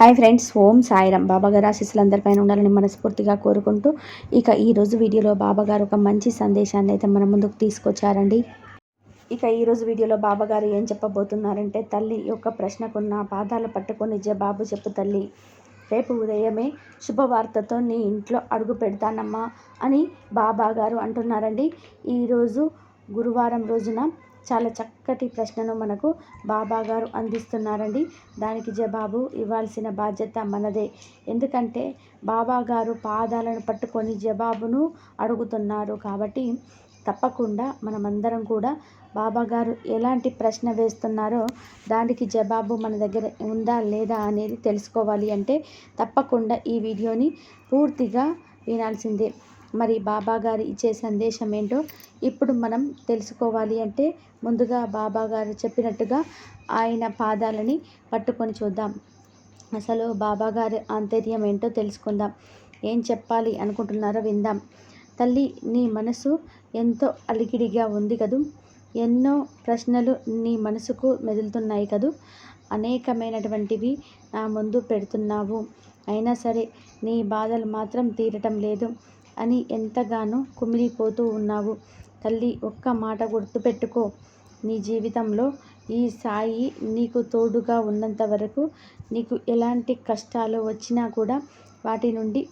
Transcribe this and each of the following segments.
Hi friends ఓం సాయిరామ్. బాబాగారు ఆశీస్సులందరిపైన ఉండాలని మనస్ఫూర్తిగా కోరుకుంటూ ఇక ఈరోజు వీడియోలో బాబాగారు ఒక మంచి సందేశాన్ని అయితే మన ముందుకు తీసుకొచ్చారండి. ఇక ఈరోజు వీడియోలో బాబాగారు ఏం చెప్పబోతున్నారంటే తల్లి యొక్క ప్రశ్నకున్న పాదాలు పట్టుకొని బాబు చెప్పు తల్లి. రేపు ఉదయమే శుభవార్తతో నీ ఇంట్లో అడుగు పెడతానమ్మా అని బాబాగారు అంటున్నారండి. ఈరోజు గురువారం రోజున చాలా చక్కటి ప్రశ్నను మనకు బాబా గారు అందిస్తున్నారండి. దానికి జవాబు ఇవ్వాల్సిన బాధ్యత మనదే. ఎందుకంటే బాబా గారు పాదాలను పట్టుకొని జవాబును అడుగుతున్నారు కాబట్టి తప్పకుండా మనమందరం కూడా బాబా గారు ఎలాంటి ప్రశ్న వేస్తున్నారో దానికి జవాబు మన దగ్గర ఉందా లేదా అనేది తెలుసుకోవాలి అంటే తప్పకుండా ఈ వీడియోని పూర్తిగా వినాల్సిందే. మరి బాబా గారు ఇచ్చే సందేశం ఏంటో ఇప్పుడు మనం తెలుసుకోవాలి అంటే ముందుగా బాబా గారు చెప్పినట్టుగా ఆయన పాదాలని పట్టుకొని చూద్దాం. అసలు బాబా గారి ఆంతర్యం ఏంటో తెలుసుకుందాం. ఏం చెప్పాలి అనుకుంటున్నారో విందాం. తల్లి నీ మనసు ఎంతో అలిగిడిగా ఉంది కదూ? ఎన్నో ప్రశ్నలు నీ మనసుకు మెదులుతున్నాయి కదూ? అనేకమైనటువంటివి నా ముందు పెడుతున్నావు. అయినా సరే నీ బాధలు మాత్రం తీరటం లేదు. అని ఎంతగానో కుమిలిపోతూ ఉన్నావు. తల్లి ఒక్క మాట గుర్తుపెట్టుకో. నీ జీవితంలో ఈ సాయి నీకు తోడుగా ఉన్నంత వరకు నీకు ఎలాంటి కష్టాలు వచ్చినా కూడా వాటి నుండి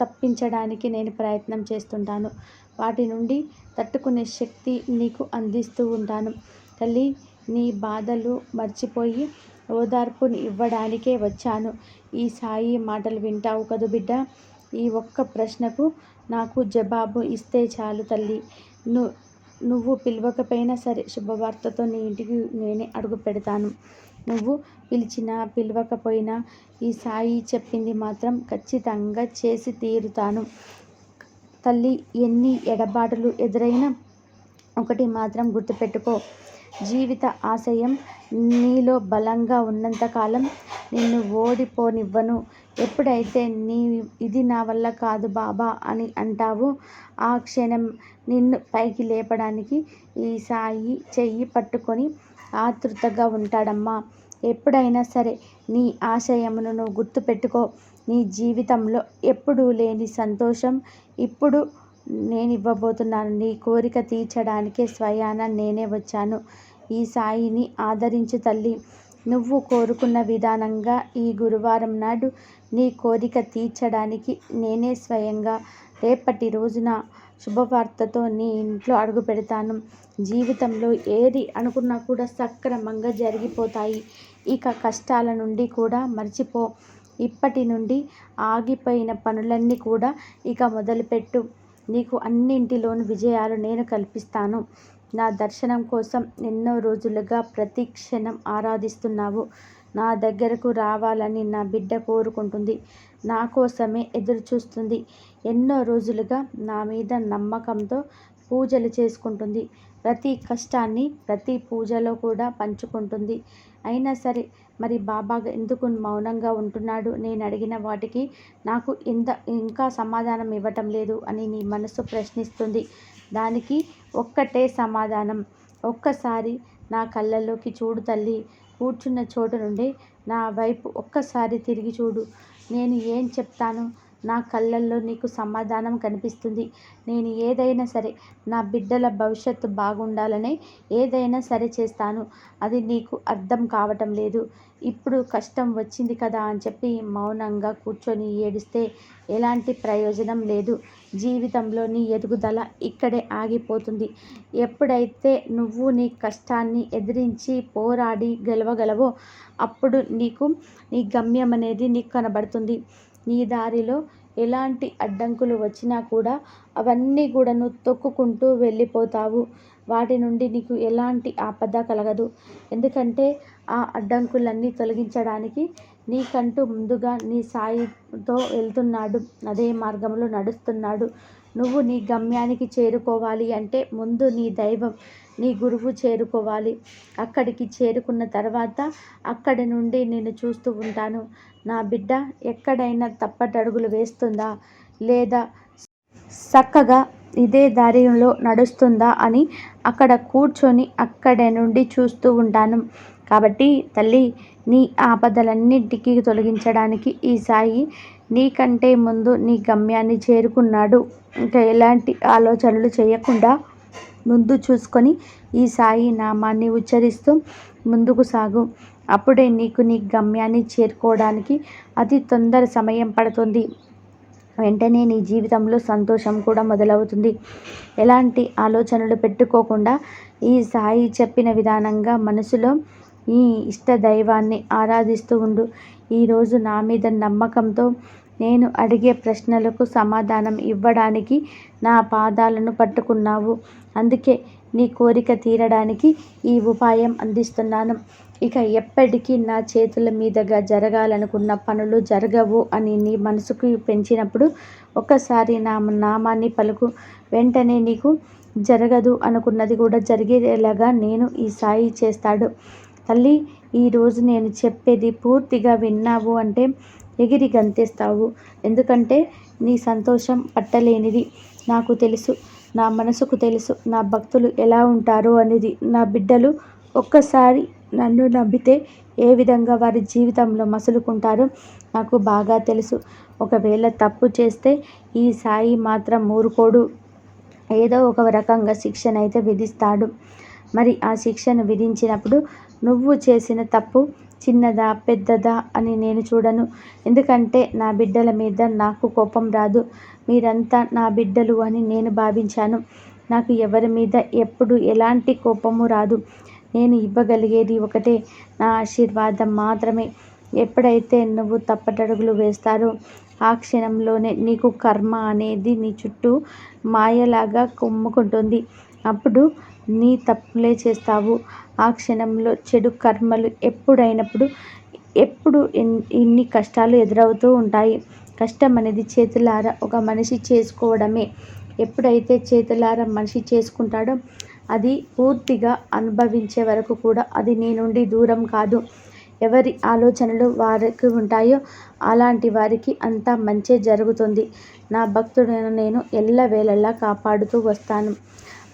తప్పించడానికి నేను ప్రయత్నం చేస్తుంటాను. వాటి నుండి తట్టుకునే శక్తి నీకు అందిస్తూ ఉంటాను. తల్లి నీ బాధలు మర్చిపోయి ఓదార్పుని ఇవ్వడానికే వచ్చాను. ఈ సాయి మాటలు వింటావు కదు బిడ్డ? ఈ ఒక్క ప్రశ్నకు నాకు జవాబు ఇస్తే చాలు తల్లి. ను నువ్వు పిలవకపోయినా సరే శుభవార్తతో నీ ఇంటికి నేనే అడుగు పెడతాను. నువ్వు పిలిచినా పిలవకపోయినా ఈ సాయి చెప్పింది మాత్రం ఖచ్చితంగా చేసి తీరుతాను. తల్లి ఎన్ని ఎడబాటులు ఎదురైనా ఒకటి మాత్రం గుర్తుపెట్టుకో. జీవిత ఆశయం నీలో బలంగా ఉన్నంతకాలం నిన్ను ఓడిపోనివ్వను. ఎప్పుడైతే నీ ఇది నా వల్ల కాదు బాబా అని అంటావో ఆ క్షణం నిన్ను పైకి లేపడానికి ఈ సాయి చెయ్యి పట్టుకొని ఆతృతగా ఉంటాడమ్మా. ఎప్పుడైనా సరే నీ ఆశయమును నువ్వు గుర్తుపెట్టుకో. నీ జీవితంలో ఎప్పుడూ లేని సంతోషం ఇప్పుడు నేను ఇవ్వబోతున్నాను నీ కోరిక తీర్చడానికే స్వయాన నేనే వచ్చాను. ఈ సాయిని ఆదరించు తల్లి. నువ్వు కోరుకున్న విధానంగా ఈ గురువారం నాడు నీ కోరిక తీర్చడానికి నేనే స్వయంగా రేపటి రోజున శుభవార్తతో నీ ఇంట్లో అడుగు పెడతాను. జీవితంలో ఏది అనుకున్నా కూడా సక్రమంగా జరిగిపోతాయి. ఇక కష్టాల నుండి కూడా మర్చిపో. ఇప్పటి నుండి ఆగిపోయిన పనులన్నీ కూడా ఇక మొదలుపెట్టు. నీకు అన్నింటిలోనూ విజయాలు నేను కల్పిస్తాను. నా దర్శనం కోసం ఎన్నో రోజులుగా ప్రతి క్షణం ఆరాధిస్తున్నావు. నా దగ్గరకు రావాలని నా బిడ్డ కోరుకుంటుంది. నా కోసమే ఎదురు చూస్తుంది ఎన్నో రోజులుగా నా మీద నమ్మకంతో పూజలు చేసుకుంటుంది. ప్రతి కష్టాన్ని ప్రతి పూజలో కూడా పంచుకుంటుంది. అయినా సరే మరి బాబా ఎందుకు మౌనంగా ఉంటున్నాడు? నేను అడిగిన వాటికి నాకు ఇంత ఇంకా సమాధానం ఇవ్వటం లేదు అని నీ మనసు ప్రశ్నిస్తుంది. దానికి ఒక్కటే సమాధానం. ఒక్కసారి నా కళ్ళల్లోకి చూడు తల్లి. కూర్చున్న చోటు నుండి నా వైపు ఒక్కసారి తిరిగి చూడు. నేను ఏం చెప్తాను? నా కళ్ళల్లో నీకు సమాధానం కనిపిస్తుంది. నేను ఏదైనా సరే నా బిడ్డల భవిష్యత్తు బాగుండాలనే ఏదైనా సరే చేస్తాను. అది నీకు అర్థం కావటం లేదు. ఇప్పుడు కష్టం వచ్చింది కదా అని చెప్పి మౌనంగా కూర్చొని ఏడిస్తే ఎలాంటి ప్రయోజనం లేదు. జీవితంలో నీ ఎదుగుదల ఇక్కడే ఆగిపోతుంది. ఎప్పుడైతే నువ్వు నీ కష్టాన్ని ఎదిరించి పోరాడి గెలవగలవో అప్పుడు నీకు నీ గమ్యం అనేది నీకు కనబడుతుంది. నీ దారిలో ఎలాంటి అడ్డంకులు వచ్చినా కూడా అవన్నీ కూడా నువ్వు తొక్కుకుంటూ వెళ్ళిపోతావు. వాటి నుండి నీకు ఎలాంటి ఆపద కలగదు. ఎందుకంటే ఆ అడ్డంకులన్నీ తొలగించడానికి నీకంటూ ముందుగా నీ సాయితో వెళ్తున్నాడు. అదే మార్గంలో నడుస్తున్నాడు. నువ్వు నీ గమ్యానికి చేరుకోవాలి అంటే ముందు నీ దైవం నీ గురువు చేరుకోవాలి. అక్కడికి చేరుకున్న తర్వాత అక్కడి నుండి నేను చూస్తూ ఉంటాను. నా బిడ్డ ఎక్కడైనా తప్పటడుగులు వేస్తుందా? లేదా చక్కగా ఇదే దారిలో నడుస్తుందా అని అక్కడ కూర్చొని అక్కడ నుండి చూస్తూ ఉంటాను. కాబట్టి తల్లి నీ ఆపదలన్నింటికీ తొలగించడానికి ఈ సాయి నీకంటే ముందు నీ గమ్యాన్ని చేరుకున్నాడు. ఇంకా ఎలాంటి ఆలోచనలు చేయకుండా ముందు చూసుకొని ఈ సాయి నామాన్ని ఉచ్చరిస్తూ ముందుకు సాగు. అప్పుడే నీకు నీ గమ్యాన్ని చేరుకోవడానికి అతి తొందర సమయం పడుతుంది. వెంటనే నీ జీవితంలో సంతోషం కూడా మొదలవుతుంది. ఎలాంటి ఆలోచనలు పెట్టుకోకుండా ఈ సాయి చెప్పిన విధానంగా మనసులో ఈ ఇష్ట దైవాన్ని ఆరాధిస్తూ ఉండు. ఈరోజు నా మీద నమ్మకంతో నేను అడిగే ప్రశ్నలకు సమాధానం ఇవ్వడానికి నా పాదాలను పట్టుకున్నావు. అందుకే నీ కోరిక తీరడానికి ఈ ఉపాయం అందిస్తున్నాను. ఇక ఎప్పటికీ నా చేతుల మీదుగా జరగాలనుకున్న పనులు జరగవు అని నీ మనసుకు పెంచినప్పుడు ఒక్కసారి నా నామాన్ని పలుకు. వెంటనే నీకు జరగదు అనుకున్నది కూడా జరిగేలాగా నేను ఈ సాయి చేస్తాడు. తల్లి ఈరోజు నేను చెప్పేది పూర్తిగా విన్నావు అంటే ఎగిరి గంతేస్తావు ఎందుకంటే నీ సంతోషం పట్టలేనిది. నాకు తెలుసు నా మనసుకు తెలుసు నా భక్తులు ఎలా ఉంటారో అనేది. నా బిడ్డలు ఒక్కసారి నన్ను నమ్మితే ఏ విధంగా వారి జీవితంలో మసులుకుంటారో నాకు బాగా తెలుసు. ఒకవేళ తప్పు చేస్తే ఈ సాయి మాత్రం ఊరుకోడు. ఏదో ఒక రకంగా శిక్షణ అయితే విధిస్తాడు. మరి ఆ శిక్షను విధించినప్పుడు నువ్వు చేసిన తప్పు చిన్నదా పెద్దదా అని నేను చూడను. ఎందుకంటే నా బిడ్డల మీద నాకు కోపం రాదు. మీరంతా నా బిడ్డలు అని నేను భావించాను. నాకు ఎవరి మీద ఎప్పుడు ఎలాంటి కోపము రాదు. నేను ఇవ్వగలిగేది ఒకటే. నా ఆశీర్వాదం మాత్రమే. ఎప్పుడైతే నువ్వు తప్పటడుగులు వేస్తారో ఆ క్షణంలోనే నీకు కర్మ అనేది నీ చుట్టూ మాయలాగా కొమ్ముకుంటుంది. అప్పుడు నీ తప్పులే చేస్తావు. ఆ క్షణంలో చెడు కర్మలు ఎప్పుడైనప్పుడు ఎప్పుడు ఇన్ని కష్టాలు ఎదురవుతూ ఉంటాయి. కష్టం అనేది చేతులారా ఒక మనిషి చేసుకోవడమే. ఎప్పుడైతే చేతులారా మనిషి చేసుకుంటాడో అది పూర్తిగా అనుభవించే వరకు కూడా అది నీ నుండి దూరం కాదు. ఎవరి ఆలోచనలు వారికి ఉంటాయో అలాంటి వారికి అంతా మంచి జరుగుతుంది. నా భక్తుడైన నేను ఎల్లవేళలా కాపాడుతూ వస్తాను.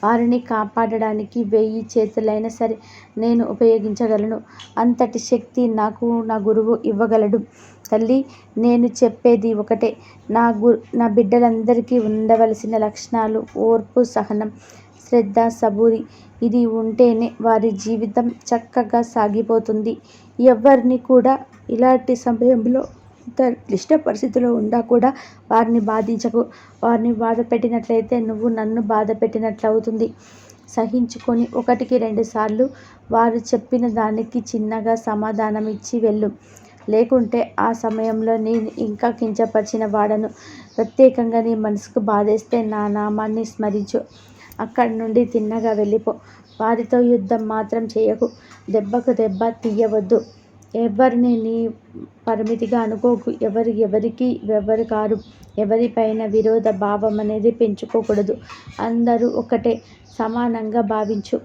వారిని కాపాడడానికి వెయ్యి చేతులైనా సరే నేను ఉపయోగించగలను. అంతటి శక్తి నాకు నా గురువు ఇవ్వగలడు. తల్లి నేను చెప్పేది ఒకటే. నా గు నా బిడ్డలందరికీ ఉండవలసిన లక్షణాలు ఓర్పు సహనం శ్రద్ధ సబూరి ఇది ఉంటేనే వారి జీవితం చక్కగా సాగిపోతుంది. ఎవరిని కూడా ఇలాంటి సమయంలో ఇంత క్లిష్ట పరిస్థితిలో ఉండా కూడా వారిని బాధించకు వారిని బాధ పెట్టినట్లయితే నువ్వు నన్ను బాధ పెట్టినట్లు అవుతుంది సహించుకొని ఒకటికి రెండు సార్లు వారు చెప్పిన దానికి చిన్నగా సమాధానం ఇచ్చి వెళ్ళు. లేకుంటే ఆ సమయంలో నేను ఇంకా కించపరిచిన వాడను. ప్రత్యేకంగా నీ మనసుకు బాధేస్తే నా నామాన్ని స్మరించు. అక్కడి నుండి తిన్నగా వెళ్ళిపో. వారితో యుద్ధం మాత్రం చేయకు. దెబ్బకు దెబ్బ తీయవద్దు. ఎవరిని నీ పరిమితిగా అనుకోకు. ఎవరి ఎవరికి ఎవరు కారు ఎవరిపైన విరోధ భావం అనేది పెంచుకోకూడదు. అందరూ ఒకటే సమానంగా భావించు.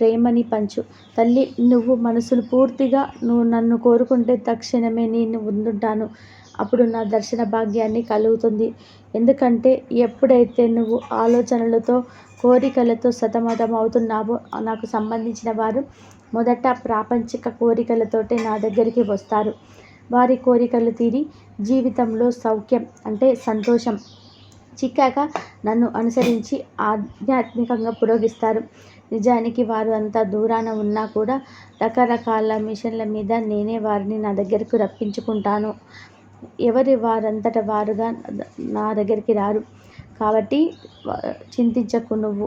ప్రేమని పంచు. తల్లి నువ్వు మనసులు పూర్తిగా నువ్వు నన్ను కోరుకుంటే తక్షణమే నేను ముందుంటాను. అప్పుడు నా దర్శన భాగ్యాన్ని కలుగుతుంది. ఎందుకంటే ఎప్పుడైతే నువ్వు ఆలోచనలతో కోరికలతో సతమతమవుతున్నావు. నాకు సంబంధించిన వారు మొదట ప్రాపంచిక కోరికలతోటే నా దగ్గరికి వస్తారు. వారి కోరికలు తీరి జీవితంలో సౌఖ్యం అంటే సంతోషం. చిక్కాక నన్ను అనుసరించి ఆధ్యాత్మికంగా పురోగిస్తారు. నిజానికి వారు అంత దూరాన ఉన్నా కూడా రకరకాల మిషన్ల మీద నేనే వారిని నా దగ్గరకు రప్పించుకుంటాను. ఎవరి వారంతట వారుగా నా దగ్గరికి రారు. కాబట్టి చింతించకు నువ్వు.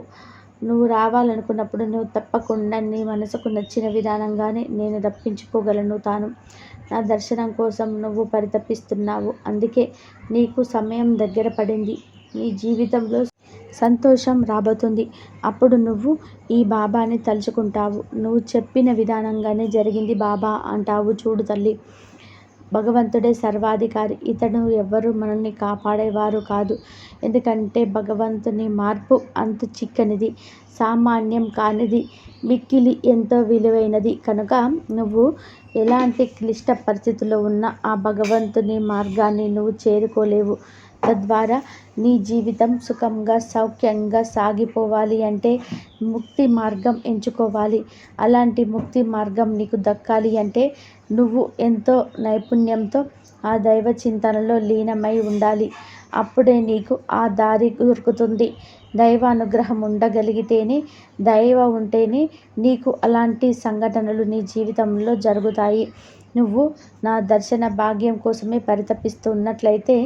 నువ్వు రావాలనుకున్నప్పుడు నువ్వు తప్పకుండా నీ మనసుకు నచ్చిన విధానంగానే నేను రప్పించుకోగలను తాను. నా దర్శనం కోసం నువ్వు పరితపిస్తున్నావు. అందుకే నీకు సమయం దగ్గర పడింది. నీ జీవితంలో సంతోషం రాబోతుంది. అప్పుడు నువ్వు ఈ బాబాని తలుచుకుంటావు. నువ్వు చెప్పిన విధానంగానే జరిగింది బాబా అంటావు చూడు తల్లి. భగవంతుడే సర్వాధికారి. ఇతడు ఎవ్వరు మనల్ని కాపాడేవారు కాదు. ఎందుకంటే భగవంతుని మార్పు అంత చిక్కనిది సామాన్యం కానిది మిక్కిలి ఎంతో విలువైనది. కనుక నువ్వు ఎలాంటి క్లిష్ట పరిస్థితుల్లో ఉన్న ఆ భగవంతుని మార్గాన్ని నువ్వు చేరుకోలేవు. తద్వారా నీ జీవితం సుఖంగా సౌఖ్యంగా సాగిపోవాలి అంటే ముక్తి మార్గం ఎంచుకోవాలి. అలాంటి ముక్తి మార్గం నీకు దక్కాలి అంటే నువ్వు ఎంతో నైపుణ్యంతో ఆ దైవ చింతనలో లీనమై ఉండాలి. అప్పుడే నీకు ఆ దారి దొరుకుతుంది. దైవ అనుగ్రహం ఉండగలిగితేనే దైవ ఉంటేనే నీకు అలాంటి సంఘటనలు నీ జీవితంలో జరుగుతాయి. నువ్వు నా దర్శన భాగ్యం కోసమే పరితపిస్తున్నట్లయితే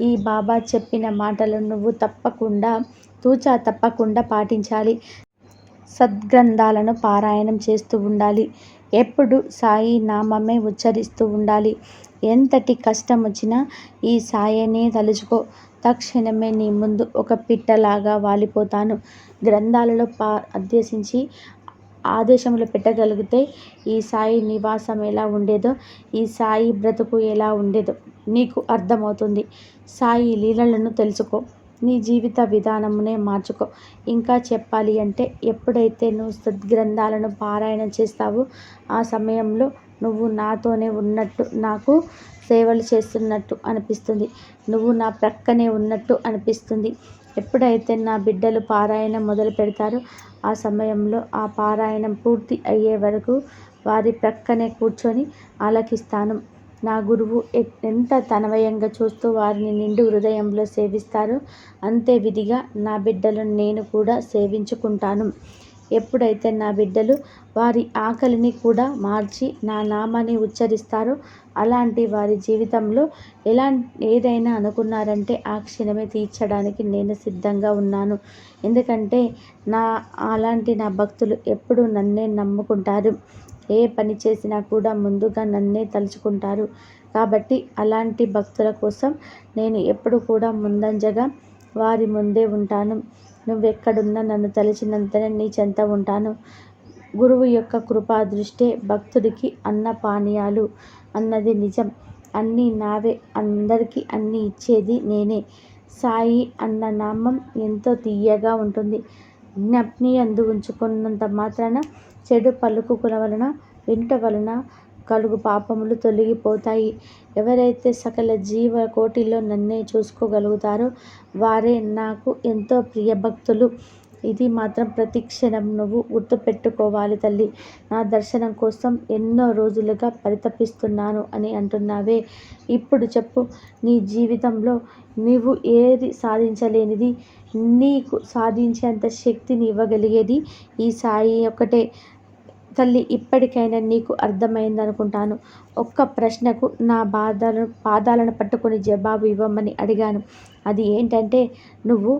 ఈ బాబా చెప్పిన మాటలు నువ్వు తప్పకుండా తూచా తప్పకుండా పాటించాలి. సద్గ్రంథాలను పారాయణం చేస్తూ ఉండాలి. ఎప్పుడు సాయి నామమే ఉచ్చరిస్తూ ఉండాలి. ఎంతటి కష్టం వచ్చినా ఈ సాయనే తలుచుకో. తక్షణమే నీ ముందు ఒక పిట్టలాగా వాలిపోతాను. గ్రంథాలలో పా అధ్యసించి ఆదేశములు పెట్టగలిగితే ఈ సాయి నివాసం ఎలా ఉండేదో ఈ సాయి బ్రతుకు ఎలా ఉండేదో నీకు అర్థమవుతుంది. సాయి లీలలను తెలుసుకో నీ జీవిత విధానమునే మార్చుకో. ఇంకా చెప్పాలి అంటే ఎప్పుడైతే నువ్వు సద్గ్రంథాలను పారాయణం చేస్తావో ఆ సమయంలో నువ్వు నాతోనే ఉన్నట్టు నాకు సేవలు చేస్తున్నట్టు అనిపిస్తుంది. నువ్వు నా ప్రక్కనే ఉన్నట్టు అనిపిస్తుంది. ఎప్పుడైతే నా బిడ్డలు పారాయణం మొదలు పెడతారో ఆ సమయంలో ఆ పారాయణం పూర్తి అయ్యే వరకు వారి ప్రక్కనే కూర్చొని ఆలకిస్తాను. నా గురువు ఎంత తనవయంగా చూస్తూ వారిని నిండు హృదయంలో సేవిస్తారో అంతే విధిగా నా బిడ్డలను నేను కూడా సేవించుకుంటాను. ఎప్పుడైతే నా బిడ్డలు వారి ఆకలిని కూడా మార్చి నా నామాన్ని ఉచ్చరిస్తారో అలాంటి వారి జీవితంలో ఎలా ఏదైనా అనుకున్నారంటే ఆ క్షణమే తీర్చడానికి నేను సిద్ధంగా ఉన్నాను. ఎందుకంటే నా అలాంటి నా భక్తులు ఎప్పుడు నన్నే నమ్ముకుంటారు. ఏ పని చేసినా కూడా ముందుగా నన్నే తలుచుకుంటారు. కాబట్టి అలాంటి భక్తుల కోసం నేను ఎప్పుడు కూడా ముందంజగా వారి ముందే ఉంటాను. నువ్వెక్కడున్నా నన్ను తలిచినంతనే నీ చెంత ఉంటాను. గురువు యొక్క కృపా దృష్టే భక్తుడికి అన్న పానీయాలు అన్నది నిజం. అన్నీ నావే అందరికీ అన్నీ ఇచ్చేది నేనే. సాయి అన్న నామం ఎంతో తీయగా ఉంటుంది. జ్ఞప్ని అందు ఉంచుకున్నంత మాత్రాన చెడు పలుకుల వలన వినుట వలన కలుగు పాపములు తొలగిపోతాయి. ఎవరైతే సకల జీవ కోటిలో నన్నే చూసుకోగలుగుతారో వారే నాకు ఎంతో ప్రియ భక్తులు ఇది మాత్రం ప్రతి క్షణం నువ్వు గుర్తుపెట్టుకోవాలి తల్లి. నా దర్శనం కోసం ఎన్నో రోజులుగా పరితపిస్తున్నాను అని అంటున్నావే. ఇప్పుడు చెప్పు నీ జీవితంలో నీవు ఏది సాధించలేనిది నీకు సాధించేంత శక్తిని ఇవ్వగలిగేది ఈ సాయి ఒకటే తల్లి ఇప్పటికైనా నీకు అర్థమైందనుకుంటాను. ఒక్క ప్రశ్నకు నా బాధలను పాదాలను పట్టుకొని జవాబు ఇవ్వమని అడిగాను. అది ఏంటంటే నువ్వు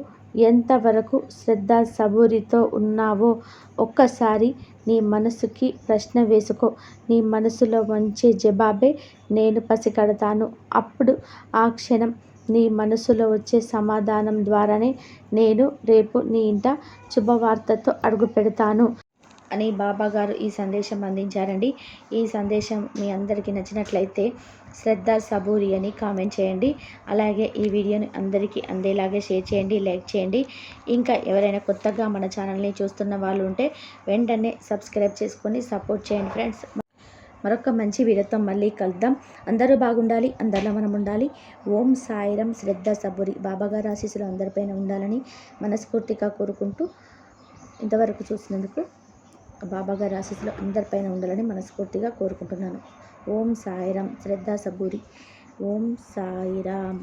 ఎంతవరకు శ్రద్ధ సబూరితో ఉన్నావో ఒక్కసారి నీ మనసుకి ప్రశ్న వేసుకో. నీ మనసులో వంచే జవాబే నేను పసికడతాను అప్పుడు ఆ క్షణం నీ మనసులో వచ్చే సమాధానం ద్వారానే నేను రేపు నీ ఇంట శుభవార్తతో అడుగు పెడతాను అని బాబాగారు ఈ సందేశం అందించారండి. ఈ సందేశం మీ అందరికీ నచ్చినట్లయితే శ్రద్ధ సబూరి అని కామెంట్ చేయండి. అలాగే ఈ వీడియోని అందరికీ అందేలాగే షేర్ చేయండి లైక్ చేయండి. ఇంకా ఎవరైనా కొత్తగా మన ఛానల్ని చూస్తున్న వాళ్ళు ఉంటే వెంటనే సబ్స్క్రైబ్ చేసుకొని సపోర్ట్ చేయండి ఫ్రెండ్స్. మరొక మంచి వీడియోతో మళ్ళీ కలుద్దాం. అందరూ బాగుండాలి అందరిలో మనం ఉండాలి. ఓం సాయిరం శ్రద్ధ సబూరి. బాబాగారు ఆశీస్సులు అందరిపైన ఉండాలని మనస్ఫూర్తిగా కోరుకుంటూ ఇంతవరకు చూసినందుకు బాబాగారి ఆశీస్సులు అందరిపైన ఉండాలని మనస్ఫూర్తిగా కోరుకుంటున్నాను. ఓం సాయిరామ్. శ్రద్ధా సబూరి ఓం సాయిరామ్.